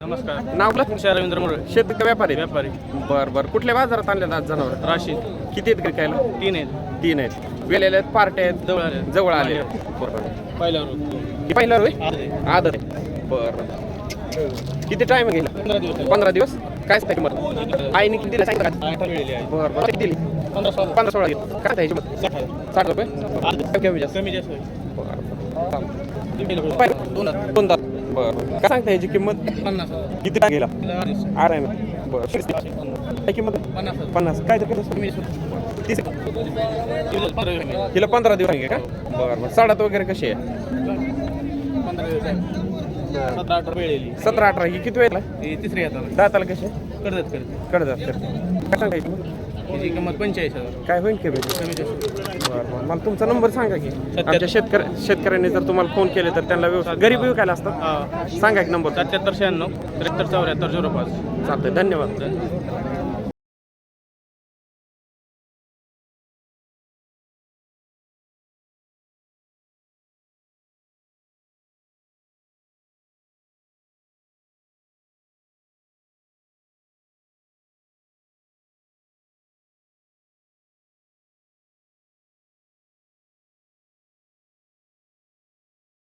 नमस्कार. नाव? तुषार रवींद्र मोरे शेतकरी व्यापारी? व्यापारी. बर बर. कुठल्या बाजारात आणले आज जनावर? राशीद किती आहेत विकायला? तीन आहेत. तीन आहेत. वेलेले आहेत पार्ट्या आहेत जवळ आले जवळ आले. बरोबर पहिल्यावर ही पहिला. आदत आहे. बरं. किती टाइम गेला पंधरा दिवस पंधरा दिवस? काय असतं किंमत? आईने किती दिलं? का? आठ वेळेली आहे. बरं बरं. किती दिली? पंधरा सोळा. पंधरा सोळा काय त्याची किंमत? साठ हजार साठ रुपये. कमी जास्त. कमी जास्त होईल. बरं बरं. पाहिलं? दोन दोन दात बरं काय सांगता याची किंमत? पन्नास हजार. किती गेला. आराम आहे बरं. काय किंमत पन्नास काय तर तीस तिला पंधरा दिवस आहे. का? बरं बरं. साडात वगैरे कशी आहे? पंधरा दिवस आहे. सतरा अठरा वेळेली. सतरा अठरा. ही किती वेळेला? ही तिसरी येतात दाताला कशी आहे? कर्जत कर्ज कडदात काय सांगा किंमत? त्याची किंमत पंचेचाळीस हजार. काय होईल कमी कमी जास्त. बरं मला तुमचा नंबर सांगा की. आमच्या शेतकरी शेतकऱ्यांनी जर तुम्हाला फोन केले तर त्यांना व्यवसाय गरीब विकायला असतात सांगा एक नंबर. सत्याहत्तर शहाण्णव त्र्याहत्तर चौऱ्याहत्तर झिरो पाच. चालतंय. धन्यवाद.